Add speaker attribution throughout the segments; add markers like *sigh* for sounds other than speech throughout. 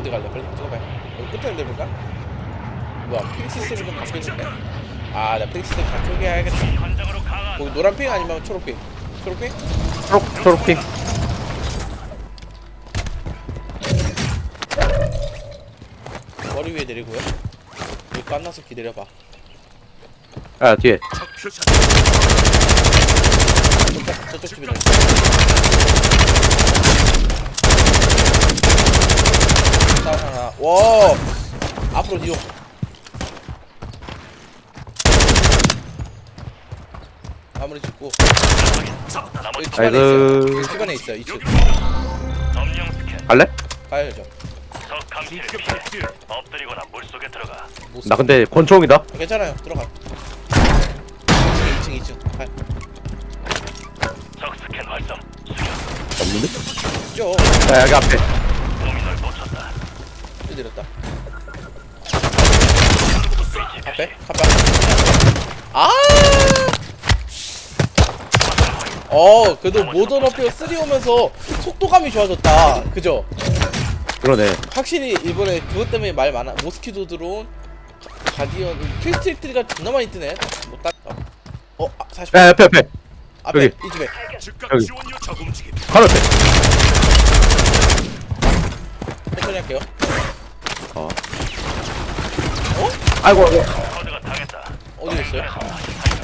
Speaker 1: 어디 갈래? 빨리 찍어봐. 여기 끝에 내볼까? 뭐야? 핑 시스템이 좀 바뀌었네? 아, 나 핑 시스템 바꾸게 해야겠다.
Speaker 2: 현장으로 강화.
Speaker 1: 거기 노란 핑 아니면 초록 핑? 초록 핑?
Speaker 3: 초록 초록핑
Speaker 1: 머리 위에 내리고요. 여기 끝나서 기다려봐.
Speaker 3: 아 뒤에
Speaker 1: 저쪽 집에 내 다운 하나. 와! 앞으로 뒤로. 마무리 짓고. 여기 집안에 있어요. 여기 집안에 있어요. 2층.
Speaker 2: 점령 스캔.
Speaker 3: 갈래?
Speaker 1: 가야죠.
Speaker 2: 적 감시를 피해. 엎드리거나 물 속에 들어가.
Speaker 3: 못나 근데 권총이다
Speaker 1: 괜찮아요. 들어가. 2층, 2층, 2층. 가.
Speaker 2: 적 스캔 활성.
Speaker 3: 없는데?
Speaker 1: 죠.
Speaker 3: 야 여기 앞에
Speaker 2: 놈이 널 놓쳤다.
Speaker 1: 앞에.
Speaker 2: 표시.
Speaker 1: 카파. 아! 어, 그래도 모던 어페어 3 오면서 속도감이 좋아졌다. 그죠?
Speaker 3: 그러네
Speaker 1: 확실히 이번에 그것 때문에 말 많아. 모스키도 들어온 가디언 킬스트릭트가 존나 많이 뜨네. 뭐 딱. 어, 아, 40.
Speaker 3: 야 옆에 옆에
Speaker 1: 앞에
Speaker 3: 여기.
Speaker 1: 이 집에.
Speaker 2: 즉각
Speaker 3: 여기.
Speaker 2: 지원 요청 움직임.
Speaker 3: 바로 옆에
Speaker 1: 천천히 할게요.
Speaker 3: 어. 아이고 아이고.
Speaker 1: 어디 있어요?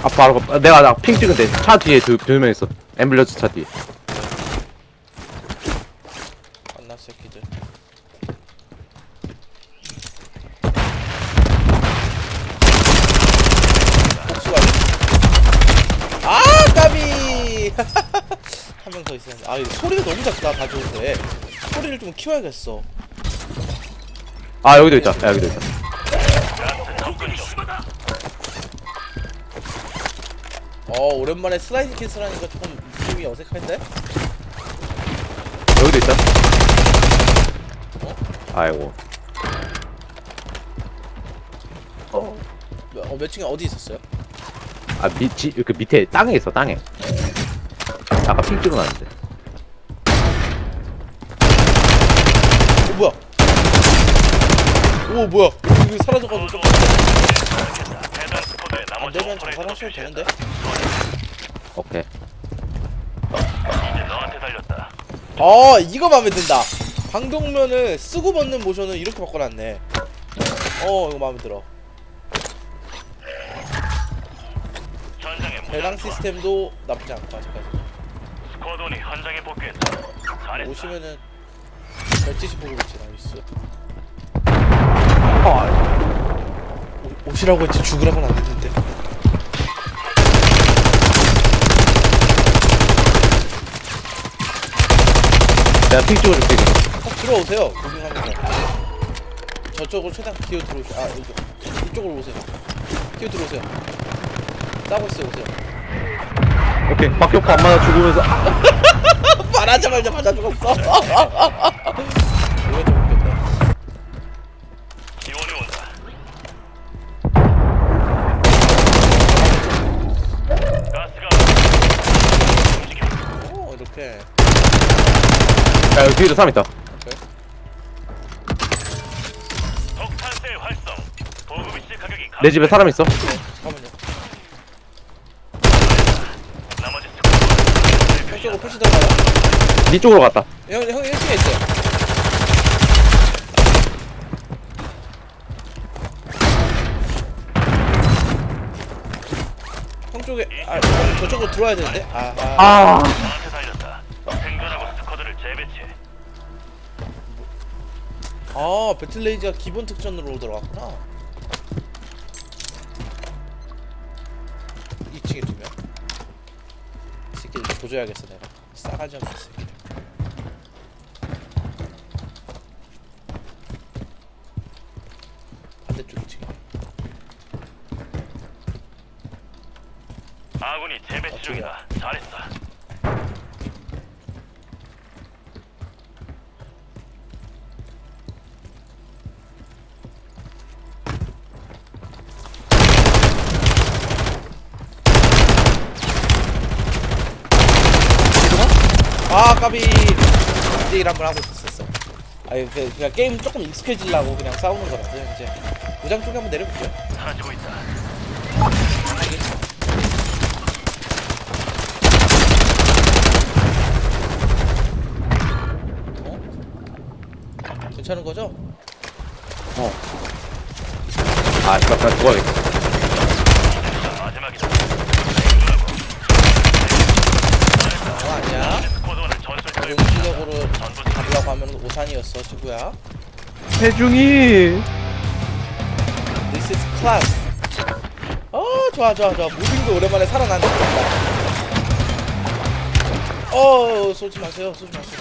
Speaker 3: 아 바로 가- 내가 나 핑 찍은데 차 뒤에 두 두 명 있어. 앰뷸런스 차 뒤에.
Speaker 1: 안나 새끼들. 복수가 아 까비! *laughs* 한 명 더 있었는데. 아 이거 소리가 너무 작다 다 좋은데 소리를 좀 키워야겠어
Speaker 3: 아 여기도 있다. 야 여기도 있다.
Speaker 1: 어 오랜만에 슬라이드 키스라니까 조금 느낌이 어색한데?
Speaker 3: 여기도 있다. 아이고.
Speaker 1: 어, 몇 층에 어디 있었어요?
Speaker 3: 아 밑이 그 밑에 땅에 있어 땅에. 아까 핑 찍어놨는데.
Speaker 1: 오 뭐야 오 뭐야 여기 사라져가지고 좀
Speaker 2: 해당 스쿼드의
Speaker 1: 안
Speaker 2: 나머지
Speaker 1: 되면
Speaker 2: 오퍼레이터도
Speaker 1: 장사하셔도 되는데
Speaker 3: 오케이.
Speaker 1: 아 이거 마음에 든다 방독면을 쓰고 벗는 모션을 이렇게 바꿔놨네 어 이거 마음에 들어 배당. 시스템도 나쁘지 않고 아직까지. 오시면은 별짓이 보고 있지 나이스 오, 오시라고 했지 죽으라고는 안 했는데.
Speaker 3: 내가 핑 찍어줄게 이거.
Speaker 1: 꼭 들어오세요. 고민하면서 저쪽으로 최대한 기어 들어오세요 아 이쪽 이쪽으로 오세요. 기어 들어오세요. 싸고 있어요 오세요.
Speaker 3: 오케이. 박격포 안 맞아 죽으면서. 아, *laughs*
Speaker 1: 말하자마자 맞아 죽었어 *laughs*
Speaker 3: 야 여기 뒤에도 사람 있다.
Speaker 2: 독탄세 활성. 보급 시 가격이
Speaker 3: 내 집에 사람 있어.
Speaker 1: 잠깐만요
Speaker 2: 나머지 스쿼드
Speaker 1: 형쪽으로 푸시 들어가요?
Speaker 3: 니 쪽으로 갔다.
Speaker 1: 형, 형 1층에 있어요. 형 쪽에 아 형, 저쪽으로 들어와야 되는데? 아, 아.
Speaker 3: 아
Speaker 1: 아 배틀레이즈가 기본 특전으로 들어갔구나. 2층에 두명 이 새끼들 조져야겠어 내가. 싸가지 없는 새끼들. 반대쪽 2층에.
Speaker 2: 아군이 재배치 중이다. 잘했어.
Speaker 1: 아 까비 이제 일 한번 하고 있었어 아 아니 그- 그냥 게임 조금 익숙해지려고 그냥 싸우는 거라서 이제 무장 쪽에 한번 내려볼게요.
Speaker 2: 사라지고 있다.
Speaker 1: 어? 괜찮은 거죠?
Speaker 3: 아 잠깐 나 죽어야겠다
Speaker 2: 자, 마지막이다.
Speaker 1: 어 아니야.
Speaker 2: 스쿼드원을 전술처에
Speaker 1: 공식적으로 가려고 하면 오산이었어 친구야.
Speaker 3: 해중이
Speaker 1: This is class. 어 좋아 좋아 좋아 무빙도 오랜만에 살아났네. 어 쏘지 마세요 쏘지 마세요.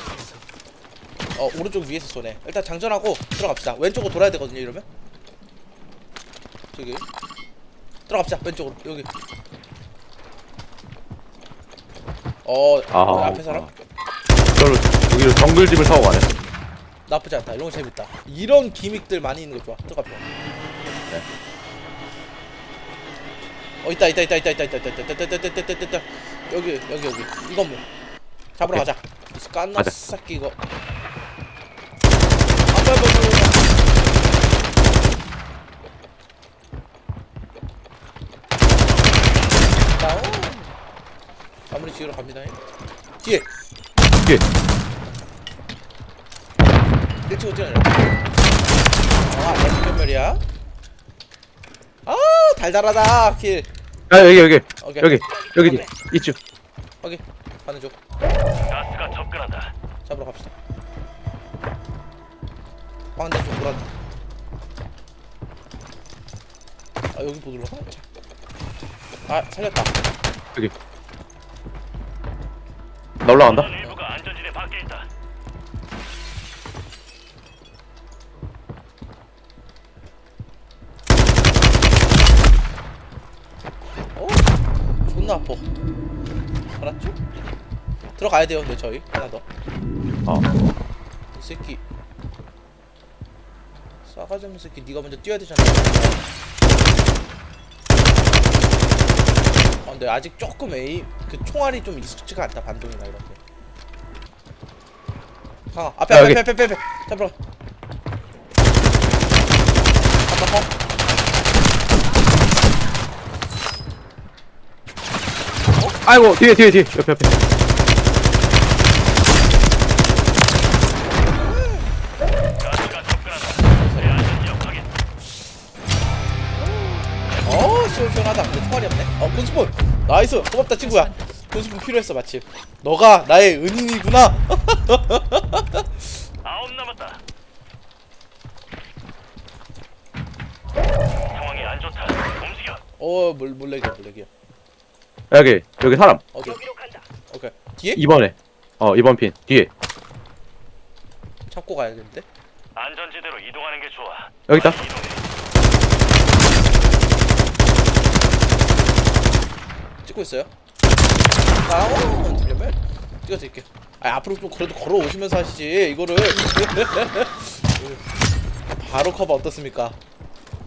Speaker 1: 어 오른쪽 위에서 쏘네. 일단 장전하고 들어갑시다. 왼쪽으로 돌아야 되거든요 이러면. 저기 들어갑시다 왼쪽으로 여기. 어
Speaker 3: 아,
Speaker 1: 앞에 사람
Speaker 3: 저를 여기로 정글집을 사고 가네
Speaker 1: 나쁘지 않다. 이런 거 재밌다. 이런 기믹들 많이 있는 거 좋아. 들어갑시다. 어 있다 있다 있다 있다 있다 있다 있다 있다 있다 있다 있다 있다 있다 여기 여기 여기 이건 뭐 잡으러
Speaker 3: 오케이.
Speaker 1: 가자 이 깐나. 새끼 이거 아빠 다운 마무리 지으러 갑니다 뒤에
Speaker 3: 뒤에
Speaker 1: 1층 뛰어내려 아 레드 변멸이야 아 달달하다 킬
Speaker 3: 아 여기 여기
Speaker 1: 오케이
Speaker 3: 여기 여기 뒤 이쪽
Speaker 1: 오케이 가는 중
Speaker 2: 가스가 접근한다.
Speaker 1: 잡으러 갑시다. 방대 좀 돌았다. 아 여기 못 올라가? 자. 아 살렸다.
Speaker 3: 나 올라간다
Speaker 1: 존나 아파. 알았죠? 들어가야 돼요, 근데 저희 하나 더.
Speaker 3: 어
Speaker 1: 이 새끼. 싸가지 없는 새끼, 네가 먼저 뛰어야 되잖아. 아, 근데 아직 조금 에임 그 총알이 좀 익숙지가 않다 반동이나 이런 게. 가 앞에
Speaker 3: 야,
Speaker 1: 앞에
Speaker 3: 여기.
Speaker 1: 앞에 앞에 앞에 잡으러. 아까 어?
Speaker 3: 아이고 뒤에 뒤에 뒤에 옆에 옆에
Speaker 2: 가스가 접근한다. 확인.
Speaker 1: 어 시원시원하다 근데 총알이 없네 어 군수분 나이스 고맙다 친구야 군수분 필요했어 마침 너가 나의 은인이구나
Speaker 2: 아홉 남았다. 상황이 안 좋다. 움직여.
Speaker 1: 어 몰, 몰래기야 몰래기야
Speaker 3: 여기 여기 사람.
Speaker 1: 어디 오케이. 뒤에?
Speaker 3: 2번에. 어 2번 핀. 뒤에.
Speaker 1: 잡고 가야겠는데?
Speaker 2: 안전지대로 이동하는 게 좋아.
Speaker 3: 여기 있다.
Speaker 2: 빨리 이동해.
Speaker 1: 찍고 있어요? 다운 들려면? 찍어드릴게요. 아 앞으로 좀 그래도 걸어오시면서 하시지 이거를. *laughs* 바로 커버 어떻습니까?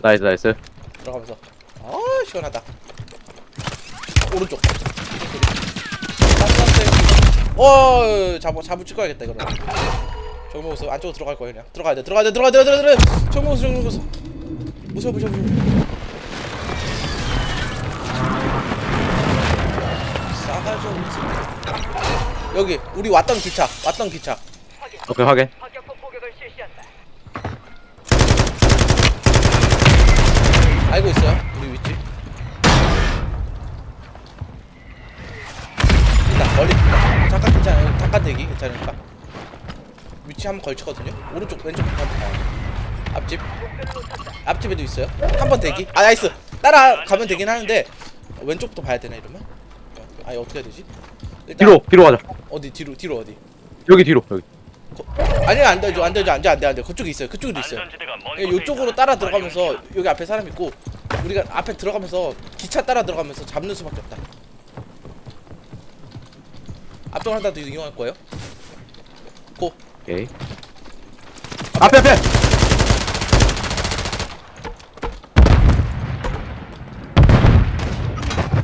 Speaker 3: 나이스 나이스.
Speaker 1: 들어가면서. 아 시원하다 오른쪽. 어 잡아 잡을 찍어야겠다 이거는. 정모수 안쪽으로 들어갈 거야 그냥. 들어가야 돼 들어가야 돼 들어가야 돼 들어가야 돼 정모수 정모수 무서워 무서워 무서워. 싸가지 새끼. 여기 우리 왔던 기차 왔던 기차.
Speaker 3: 오케이 확인.
Speaker 1: 알고 있어요 우리 위치 일단 멀리 잠깐 괜찮아요. 잠깐 대기 괜찮으니까 위치 한번 걸치거든요. 오른쪽 왼쪽 한번 앞집. 앞집에도 있어요. 한 번 대기. 아 나이스. 따라가면 되긴 하는데 왼쪽도 봐야 되나 이러면? 아 이거 어떻게 해야 되지? 일단
Speaker 3: 뒤로 뒤로 가자.
Speaker 1: 어디 뒤로 뒤로 어디?
Speaker 3: 여기 뒤로 여기.
Speaker 1: 아니 안 되죠 안 되죠 안돼 안돼 안돼. 그쪽에 있어요 그쪽에도 있어요.
Speaker 2: 먼
Speaker 1: 예. 따라 들어가면서. 여기 앞에 사람 있고 우리가 앞에 들어가면서 기차 따라 들어가면서 잡는 수밖에 없다. 앞쪽 하나 더 이용할 거예요. 고.
Speaker 3: 오케이 앞에 앞에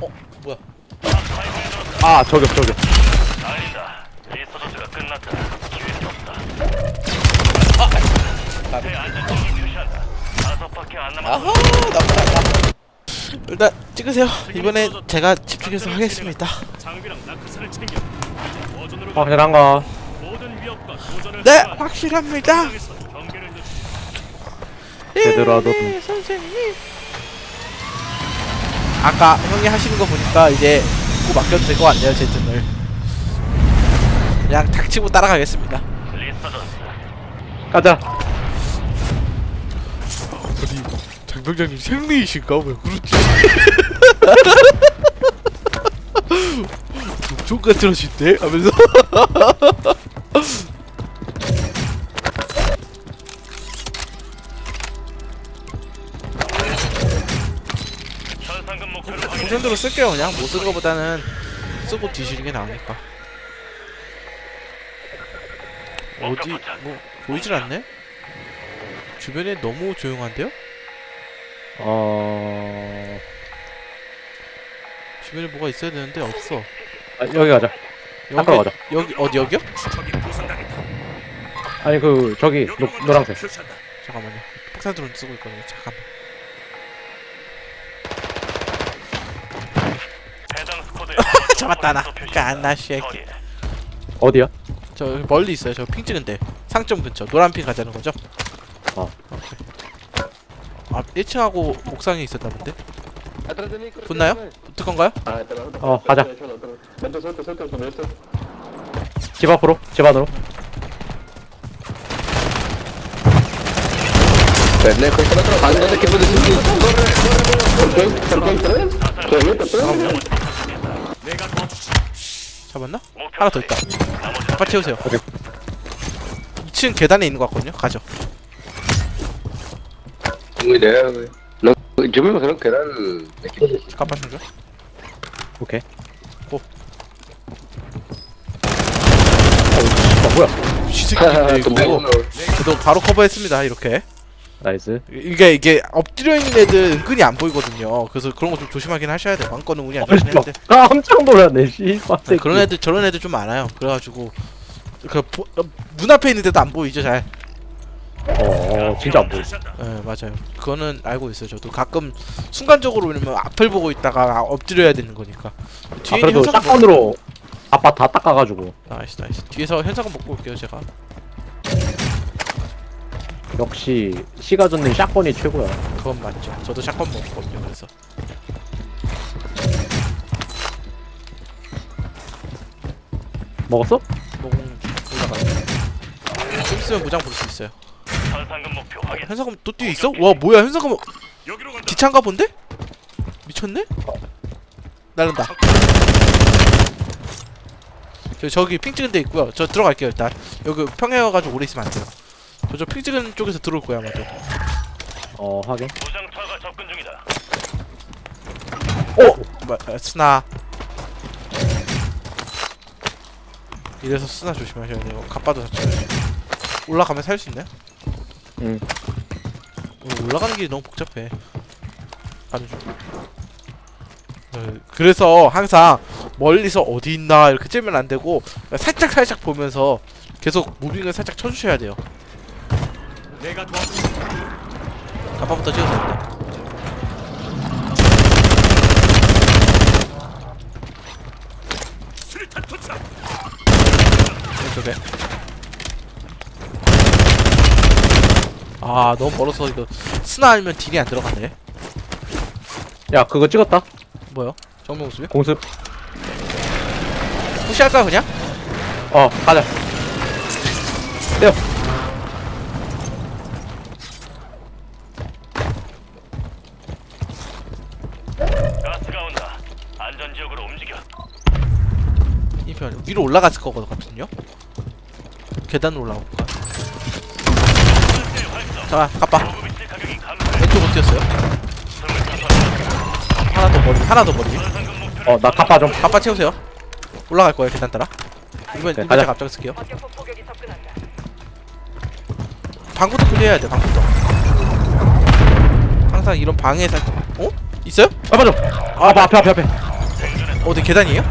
Speaker 1: 어 뭐야?
Speaker 3: 아 저격 저격
Speaker 2: 아니다. 리서전트가 끝났다. 기회는 없다.
Speaker 1: 아 가비.
Speaker 2: 새 안전지역을 표시한다. 다섯 바퀴 안 남았다.
Speaker 1: 아하 나쁘다. 일단 찍으세요. 이번엔 제가 집중해서 하겠습니다.
Speaker 4: 장비랑 낙하산을 챙겨 어전으로
Speaker 3: 아, 확실한 거.
Speaker 4: 모든 위협과 도전을
Speaker 1: 네 확실합니다.
Speaker 3: 제대로
Speaker 1: 예, 선생님. 아까 형이 하시는 거 보니까 이제 꼭 맡겨도 될 것 같네요 제 등을. 그냥 닥치고 따라가겠습니다.
Speaker 3: 가자.
Speaker 1: 병장님 생리이실까 왜 그러지? *laughs* 독촉 같은 하신데 하면서. 동전으로 쓸게요 그냥 못 쓰는 거보다는 쓰고 뒤지는 게 나으니까 어디 뭐 보이질 않네? 주변에 너무 조용한데요?
Speaker 3: 어.
Speaker 1: 주변에 뭐가 있어야 되는데 없어
Speaker 3: 아, 여기 가자. 아까로 가자.
Speaker 1: 여기 어디 여기요?
Speaker 3: 아니 그 저기 노, 노란색.
Speaker 1: 잠깐만요 폭탄 드론 쓰고 있거든요 잠깐만
Speaker 2: 스쿼드에
Speaker 1: 잡았다 나. 까나 쉐키
Speaker 2: 처리해.
Speaker 3: 어디야?
Speaker 1: 저 여기 멀리 있어요 저 핑 찍은데 상점 근처 노란 핑 가자는 거죠?
Speaker 3: 어.
Speaker 1: 오케이 아 1층하고 옥상에 있었나 본데? 붙나요? 붙을 건가요?
Speaker 3: 어, 가자. 집 앞으로. 집 안으로.
Speaker 1: 잡았나? 하나 더 있다 아빠 채우세요
Speaker 3: 오케이.
Speaker 1: 2층 계단에 있는 것 같거든요 가죠
Speaker 5: Để nó chúng mình nó cái đó là
Speaker 1: 잠깐만 좀 줘.
Speaker 3: 오케이.
Speaker 1: 고.
Speaker 3: 어 뭐야?
Speaker 5: bé
Speaker 1: 이거
Speaker 5: rồi
Speaker 1: 그래도 바로 커버했습니다 이렇게
Speaker 3: 나이스.
Speaker 1: 이게 이게 엎드려 있는 애들 은근히 안 보이거든요 그래서 그런 거 좀 조심하긴 하셔야 돼요 왕권은 운이 안 좋긴
Speaker 3: 어이씨,
Speaker 1: 한데
Speaker 3: 깜짝 놀랐네. 씨.
Speaker 1: 네, 그런 애들 저런 애들 좀 많아요 그래가지고 그 보, 어, 눈앞에 있는데도 안 보이죠 잘
Speaker 3: 어, 진짜 안 보여.
Speaker 4: 표시한다
Speaker 1: 네, 맞아요. 그거는 알고 있어요. 저도 가끔 순간적으로 왜냐면 앞을 보고 있다가 엎드려야 되는 거니까.
Speaker 3: 아,
Speaker 1: 뒤에
Speaker 3: 그래도
Speaker 1: 현상금
Speaker 3: 샷건으로 아빠 다 닦아가지고
Speaker 1: 먹... 나이스 나이스. 뒤에서 현상금 먹고 올게요 제가.
Speaker 3: 역시 시가 젓는 샷건이 최고야.
Speaker 1: 그건 맞죠. 저도 샷건 먹었거든요. 그래서.
Speaker 3: 먹었어?
Speaker 1: 먹은 올라가요. 좀 있으면 무장 부를 수 있어요.
Speaker 2: 현상금 확인.
Speaker 1: 또 뒤에 있어? 와 뭐야 현상금
Speaker 4: 간다
Speaker 1: 기차인가 본데? 미쳤네? 날른다. 저 저기 핑 찍은 데 있고요. 저 들어갈게요 일단. 여기 평야여가지고 오래 있으면 안 돼요. 저저 핑 찍은 쪽에서 들어올 거야 아마도.
Speaker 3: 어, 하긴.
Speaker 2: 무장차가 접근 중이다.
Speaker 1: 마, 아, 스나 이래서 스나 조심하셔야 돼요 갑바도 자체 올라가면 살 수 있나요?
Speaker 3: 응.
Speaker 1: 어, 올라가는 길이 너무 복잡해. 가는 중 어, 그래서 항상 멀리서 어디 있나 이렇게 째면 안 되고 살짝 살짝 보면서 계속 무빙을 살짝 쳐주셔야 돼요.
Speaker 4: 내가 수류탄 투척
Speaker 1: 왼쪽에 아 너무 멀어서 이거 스나 아니면 딜이 안 들어가네
Speaker 3: 야, 그거 찍었다.
Speaker 1: 뭐요? 정면 모습이?
Speaker 3: 공습.
Speaker 1: 푸시할까요 그냥?
Speaker 3: 어, 가자. 뛰어.
Speaker 2: 가스가 온다. 안전 지역으로 움직여.
Speaker 1: 이편 위로 올라갔을 거거든요 계단으로 올라올까?
Speaker 2: 가격이 감소해.
Speaker 1: 왼쪽으로 뛰었어요 하나 더 머리 하나 더 머리
Speaker 2: 현상금 목표를
Speaker 3: 어, 나 가빠 좀.
Speaker 1: 가빠 채우세요 올라갈 거예요 계단 따라 이번
Speaker 3: 오케이,
Speaker 1: 이번
Speaker 3: 가자.
Speaker 1: 제가 앞장 쓸게요 방부터 클리어해야 돼 방부터 항상 이런 방에 살 어? 있어요?
Speaker 3: 가빠 좀. 아, 앞에, 앞에, 앞에, 앞에.
Speaker 1: 어디 계단이에요?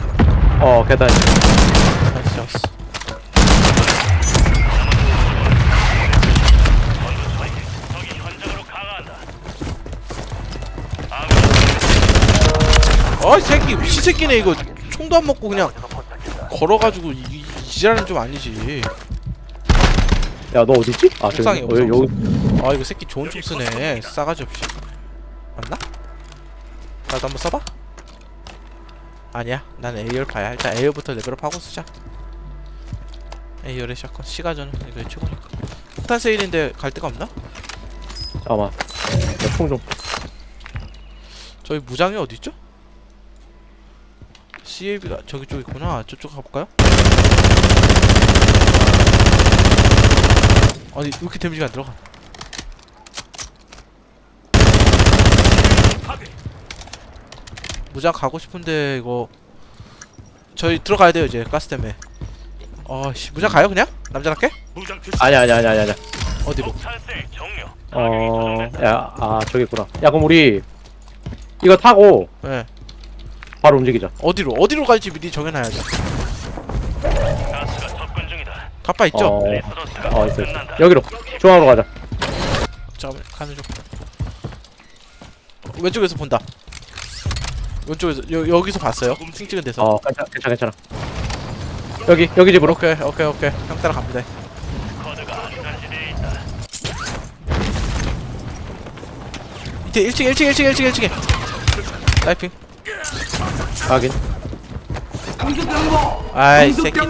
Speaker 3: 어, 계단.
Speaker 1: 새끼 미친 새끼네 이거 총도 안 먹고 그냥 걸어가지고 이, 이, 이 지랄은 좀 아니지
Speaker 3: 야 너 어딨지? 아 저기
Speaker 1: 옥상에,
Speaker 3: 어,
Speaker 1: 옥상.
Speaker 3: 여기
Speaker 1: 아 이거 새끼 좋은 총 쓰네 싸가지 없이 맞나? 나도 한번 써봐? 아니야 난 A열 봐야 일단 A열부터 레벨업 하고 쓰자 A열의 샷건 시가전은 이거 최고니까 폭탄 세일인데 갈 데가 없나?
Speaker 3: 잠깐만 총좀
Speaker 1: 저희 무장이 어디있죠? CAB가 저기 쪽이구나 저쪽 가볼까요? 아니 왜 이렇게 데미지가 안 들어가. 무장 가고 싶은데 이거 저희 들어가야 돼요 이제 가스 때문에 어씨 무장 가요 그냥? 남자답게?
Speaker 4: 무장 표시.
Speaker 3: 아니야 아니야 아니야 아니야
Speaker 1: 어디로?
Speaker 3: 어야아 저기 있구나 야 그럼 우리 이거 타고
Speaker 1: 예
Speaker 3: 바로 움직이자.
Speaker 1: 어디로? 어디로 갈지 미리 정해놔야죠.
Speaker 2: 가스가 접근 중이다.
Speaker 1: 가빠 있죠?
Speaker 3: 어, 어 있어 있어.
Speaker 2: 끝난다.
Speaker 3: 여기로 중앙으로 가자.
Speaker 1: 잠깐만 가는 중. 어, 왼쪽에서 본다. 왼쪽에서 여, 여기서 봤어요? 층 찍은 데서?
Speaker 3: 어 괜찮아 괜찮아 괜찮아. 여기 여기 집으로.
Speaker 1: 오케이 오케이 오케이. 형 따라갑니다.
Speaker 2: 코드가 안전지대에 있다.
Speaker 1: 밑에 1층 1층 1층 1층 1층에 라이핑
Speaker 3: 확인.
Speaker 1: 아이 새끼들.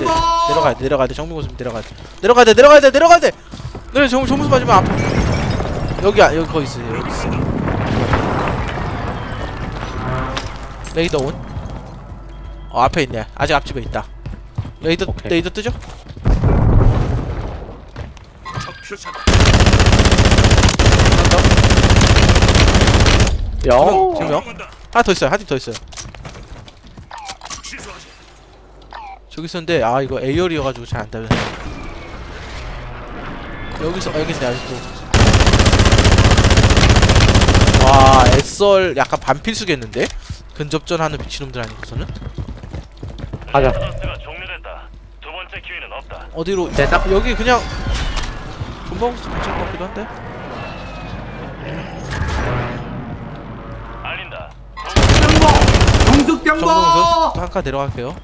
Speaker 1: 내려가야 돼 내려가야 돼. 정민고수 내려가야 돼. 내려가야 돼 내려가야 돼 내려가야 돼! 내려 정 정무수 맞으면 아파 여기 아 여기 거기 있어요 여기 있어 레이더 온? 어 앞에 있네. 아직 앞집에 있다. 레이더
Speaker 3: 오케이.
Speaker 1: 레이더 뜨죠?
Speaker 3: 야
Speaker 1: 지금요? 하나 더 있어요 한팀더 있어요 저기 있었는데 아 이거 에이얼이어가지고 잘안 되네 여기서 아, 여기 있네 아직도 와 애썰 약간 반필수겠는데? 근접전 하는 미친놈들 아니고서는?
Speaker 3: 가자.
Speaker 1: 어디로
Speaker 3: 됐다.
Speaker 1: 여기 그냥 존버구스 괜찮을 것 같기도 한데
Speaker 2: 알린다.
Speaker 1: 정동수 한칸 내려갈게요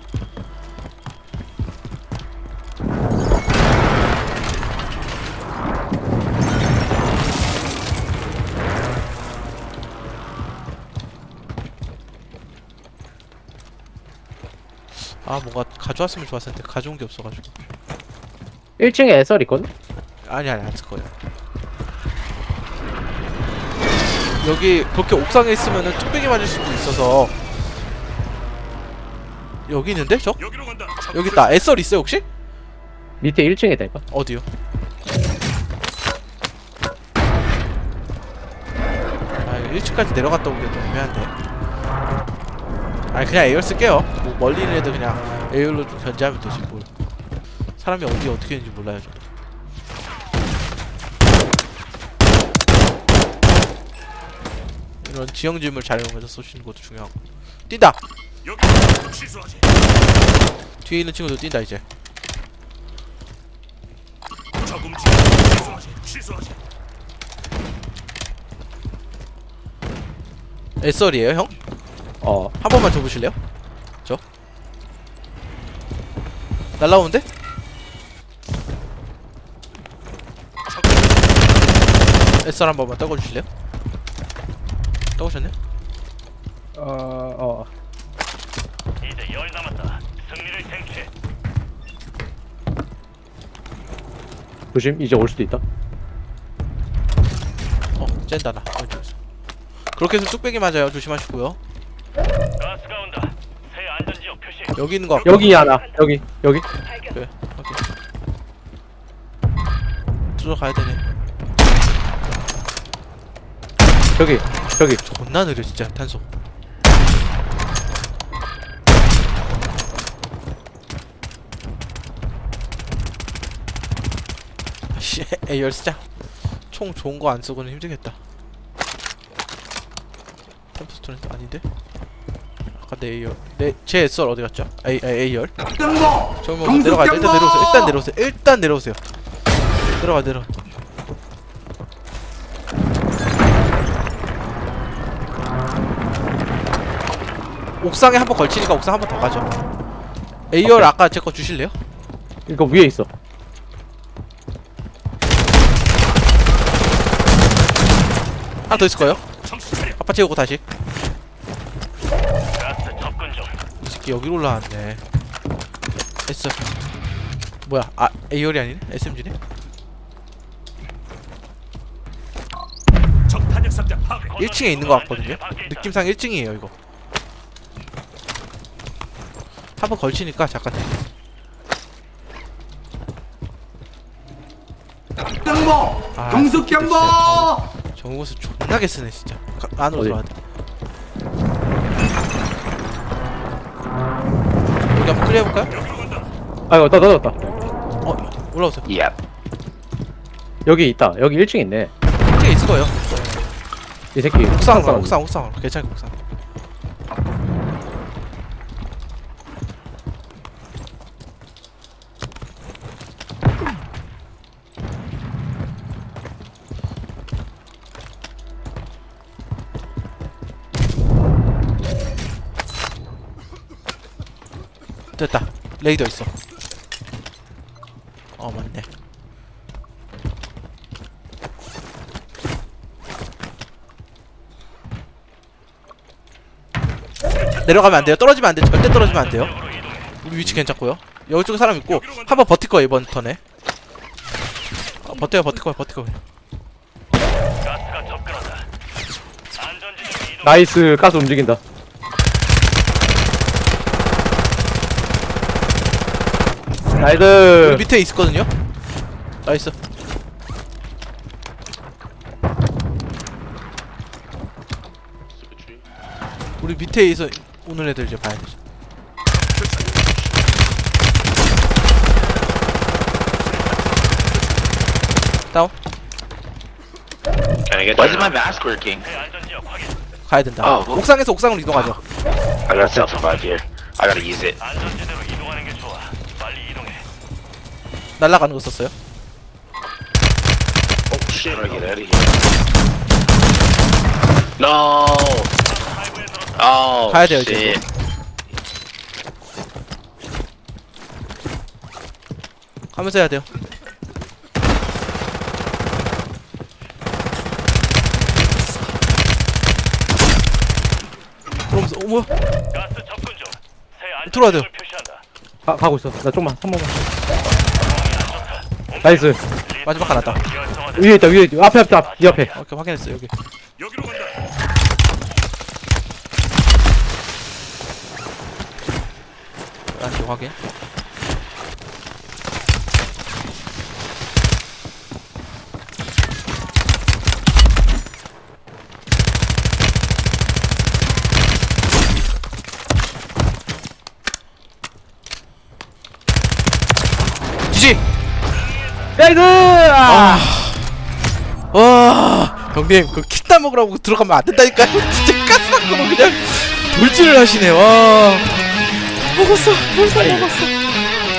Speaker 1: 아 뭔가 가져왔으면 좋았을 텐데 가져온 게 없어가지고
Speaker 3: 1층에 SR 있거든?
Speaker 1: 아니 아니 안쓸 거예요 여기 그렇게 옥상에 있으면은 뚝배기 맞을 수도 있어서 여기 있는데 저?
Speaker 4: 여기로 간다. 적
Speaker 1: 여기 있다 SR 있어요 혹시?
Speaker 3: 밑에 1층에 있다니까
Speaker 1: 어디요? 아 이거 1층까지 내려갔다 오기가 좀 애매한데 아니 그냥 에어 쓸게요 뭐 멀리 있는 애들 그냥 에어로 좀 견제하면 되지 뭘 사람이 어디 어떻게 있는지 몰라요 저도 이런 지형지물 잘 이용해서 쏘시는 것도 중요하고 뛴다! 뒤에 있는 친구도 뛴다 이제. SR이에요 형? 어한 번만 줘보실래요? 저? 날라오는데? SR 한 번만 떠궈주실래요? 떠오셨네?
Speaker 3: 어, 어.
Speaker 2: 이제 열 남았다. 승리를 쟁취해.
Speaker 3: 조심 이제 올 수도 있다
Speaker 1: 어 쨘다 나 그렇게 해서 뚝배기 맞아요 조심하시고요
Speaker 2: 가스가 온다. 새 안전지역 표시.
Speaker 1: 여기 있는 거 같고.
Speaker 3: 여기 하나 여기 여기.
Speaker 1: 그래 오케이. 들어가야 되네.
Speaker 3: 저기 저기.
Speaker 1: 존나 느려 진짜 탄소. 씨 *laughs* 에이얼 쓰자. 총 좋은 거 안 쓰고는 힘들겠다. 템프스톤은 아닌데 아까 내 에이얼 내제 SR 어디 갔죠? 에이 에이 에이얼 저기 뭐 내려가야 돼 일단 내려오세요 일단 내려오세요 일단 내려오세요 내려가 내려가 옥상에 한 번 걸치니까 옥상 한 번 더 가죠 A열
Speaker 3: 오케이.
Speaker 1: 아까 제 거 주실래요?
Speaker 3: 이거 위에 있어.
Speaker 1: 하나 더 있을 거예요. 아빠 채우고 다시 새끼 여기로 올라왔네. S. 뭐야? 아 A열이 아니네? SMG네?
Speaker 4: 적 탄약 상자 파괴.
Speaker 1: 1층에 있는 거 같거든요? 느낌상 1층이에요 이거. 한 번 걸치니까 잠깐.
Speaker 6: 경보!
Speaker 1: 아,
Speaker 6: 경숙 경보!
Speaker 1: 정우스 존나게 쓰네 진짜. 가, 안으로
Speaker 3: 어디?
Speaker 1: 들어가야 클리어 해볼까요?
Speaker 4: 여기로 간다.
Speaker 3: 아이고 나 나왔다.
Speaker 1: 어 올라오세요
Speaker 5: 야
Speaker 3: 여기 있다. 여기 1층 있네.
Speaker 1: 1층에 있을 거예요
Speaker 3: 이 새끼
Speaker 1: 옥상으로 가,
Speaker 3: 옥상
Speaker 1: 옥상 옥상으로 괜찮아 옥상 됐다 레이더 있어 어 맞네 내려가면 안 돼요. 떨어지면 안 돼. 절대 떨어지면 안 돼요. 우리 위치 괜찮고요. 여기 쪽에 사람 있고 한번 버틸 거예요 이번 턴에. 어, 버텨요, 버틸 거예요, 버틸
Speaker 2: 이동.
Speaker 3: 나이스 가스 움직인다.
Speaker 1: 여기
Speaker 3: 나이스.
Speaker 1: 밑에 있었거든요. 나이스. 우리 밑에 있어 오는 애들 이제 봐야 되죠. 다운
Speaker 5: Why is my mask working?
Speaker 1: 가야 된다.
Speaker 5: 아, 뭐?
Speaker 1: 옥상에서 옥상으로 이동하죠.
Speaker 5: I got self revive here. I gotta use it.
Speaker 2: 안전지대로 이동하는 게 좋아. 빨리 이동해.
Speaker 1: 날아가는 거 썼어요.
Speaker 5: Oh shit. How do I get out of here? No. Oh
Speaker 1: 가야 돼요, 이제.
Speaker 5: shit.
Speaker 1: 가면서 해야 돼요. 그러면서 어머
Speaker 2: 가스 접근 중. 새
Speaker 1: 들어와야 돼요.
Speaker 2: 표시한다.
Speaker 3: 가, 가고 있어. 나 좀만 한 번만. 나이스.
Speaker 1: 마지막 하나 다.
Speaker 3: 위에 있다 위에 있다. 앞에 앞에 앞. 이 앞에.
Speaker 1: 오케이 확인했어 여기.
Speaker 4: 여기로 간다.
Speaker 1: 다시 확인. 지지.
Speaker 3: 나이스. 아.
Speaker 1: 와 형님 그 키타 먹으라고 들어가면 안 된다니까요. *laughs* 진짜 가스방으로 그냥 돌진을 하시네. 와 먹었어. 벌써 먹었어.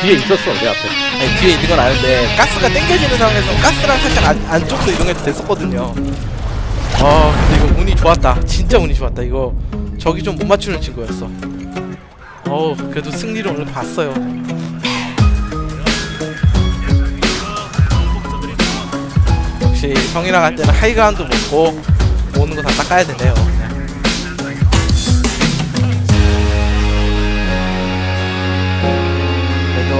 Speaker 3: 뒤에 있었어 내 앞에.
Speaker 1: 아니 뒤에 있는 건 아는데 가스가 땡겨지는 상황에서 가스랑 살짝 안, 안쪽도 이동해도 됐었거든요 아 근데 이거 운이 좋았다 진짜 운이 좋았다 이거 저기 좀 못 맞추는 친구였어 어우 그래도 승리를 오늘 봤어요 형이랑 할 때는 하이그라운드 먹고 오는 거 다 닦아야 되네요 그냥. 그래도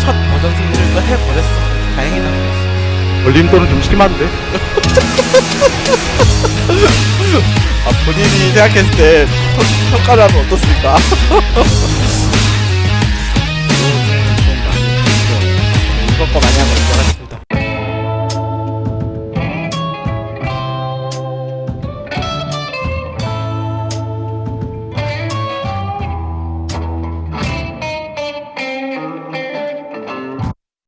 Speaker 1: 첫 버전 승리를 또 해버렸어 다행이다
Speaker 3: 걸림돌은 좀 심한데. *laughs*
Speaker 1: 아 본인이 생각했을 때 평- 평가를 하면 어떻습니까? *laughs* 이거 거 많이 하고 있어